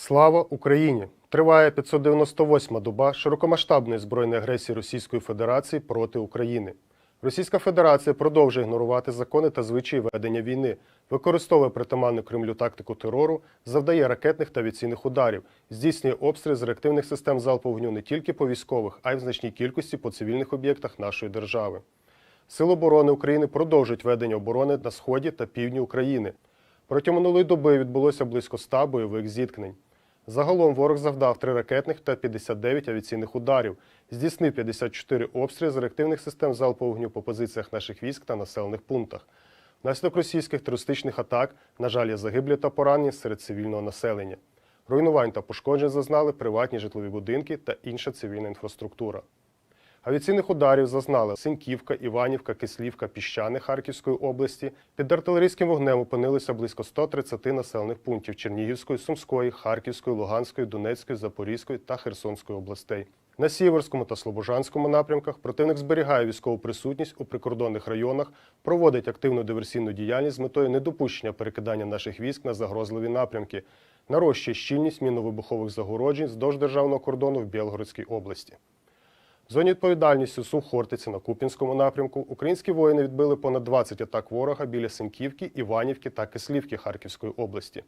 Слава Україні! Триває 598-ма доба широкомасштабної збройної агресії Російської Федерації проти України. Російська Федерація продовжує ігнорувати закони та звичаї ведення війни, використовує притаманну Кремлю тактику терору, завдає ракетних та авіаційних ударів, здійснює обстріли з реактивних систем залпового вогню не тільки по військових, а й в значній кількості по цивільних об'єктах нашої держави. Сили оборони України продовжують ведення оборони на сході та півдні України. Протягом минулої доби відбулося близько 100 бойових зіткнень. Загалом ворог завдав 3 ракетних та 59 авіаційних ударів, здійснив 54 обстріли з реактивних систем залпового вогню по позиціях наших військ та населених пунктах. Внаслідок російських терористичних атак, на жаль, є загиблі та поранені серед цивільного населення. Руйнувань та пошкоджень зазнали приватні житлові будинки та інша цивільна інфраструктура. Авіаційних ударів зазнали Синьківка, Іванівка, Кислівка, Піщани Харківської області. Під артилерійським вогнем опинилися близько 130 населених пунктів Чернігівської, Сумської, Харківської, Луганської, Донецької, Запорізької та Херсонської областей. На Сіверському та Слобожанському напрямках противник зберігає військову присутність у прикордонних районах, проводить активну диверсійну діяльність з метою недопущення перекидання наших військ на загрозливі напрямки, нарощує щільність мінно-вибухових загороджень вздовж державного кордону в Білгородській області. В зоні відповідальності Сув Хортиці на Купінському напрямку українські воїни відбили понад 20 атак ворога біля Синьківки, Іванівки та Кислівки Харківської області.